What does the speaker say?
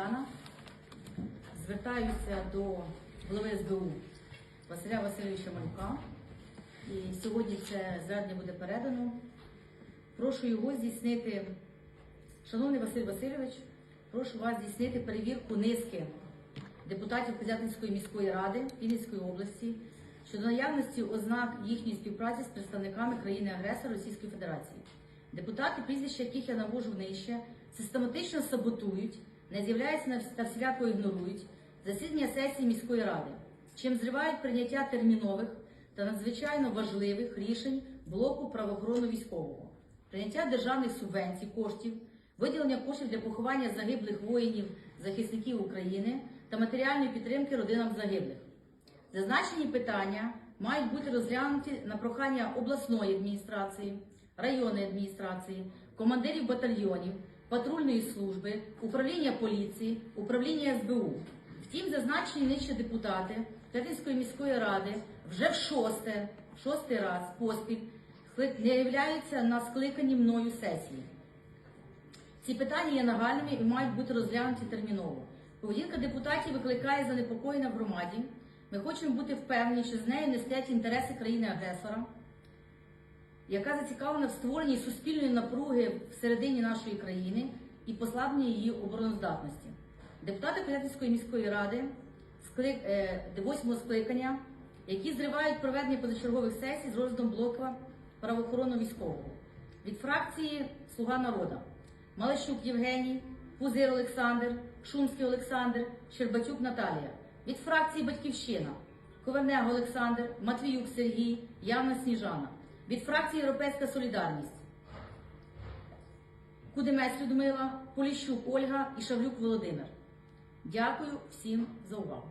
Тетяна. Звертаюся до голови СБУ Василя Васильовича Малюка. І сьогодні це звернення буде передано. Прошу його здійснити, шановний Василь Васильович, прошу вас здійснити перевірку низки депутатів Козятинської міської ради Вінницької області щодо наявності ознак їхньої співпраці з представниками країни-агресора Російської Федерації. Депутати, прізвища яких я навожу нижче, систематично саботують, не з'являються та всіляко ігнорують засідання сесії міської ради, чим зривають прийняття термінових та надзвичайно важливих рішень блоку правоохоронно-військового, прийняття державних субвенцій, коштів, виділення коштів для поховання загиблих воїнів, захисників України та матеріальної підтримки родинам загиблих. Зазначені питання мають бути розглянуті на прохання обласної адміністрації, районної адміністрації, командирів батальйонів, патрульної служби, управління поліції, управління СБУ. Втім, зазначені нижче депутати П'ятинської міської ради вже в шосте, шостий раз поспіль не являються на скликанні мною сесії. Ці питання є нагальними і мають бути розглянуті терміново. Поведінка депутатів викликає занепокоєння в громаді. Ми хочемо бути впевнені, що з нею не стоять інтереси країни-агресора, яка зацікавлена в створенні суспільної напруги всередині нашої країни і послабленні її обороноздатності. Депутати Козятинської міської ради е, восьмого скликання, які зривають проведення позачергових сесій з розглядом блока правоохоронно-військового від фракції Слуга народу Малещук Євгеній, Пузир Олександр, Шумський Олександр, Щербатюк Наталія. Від фракції Батьківщина Ковернег Олександр, Матвіюк Сергій, Явна Сніжана. Від фракції Європейська Солідарність Кудемець Людмила, Поліщук Ольга і Шавлюк Володимир. Дякую всім за увагу.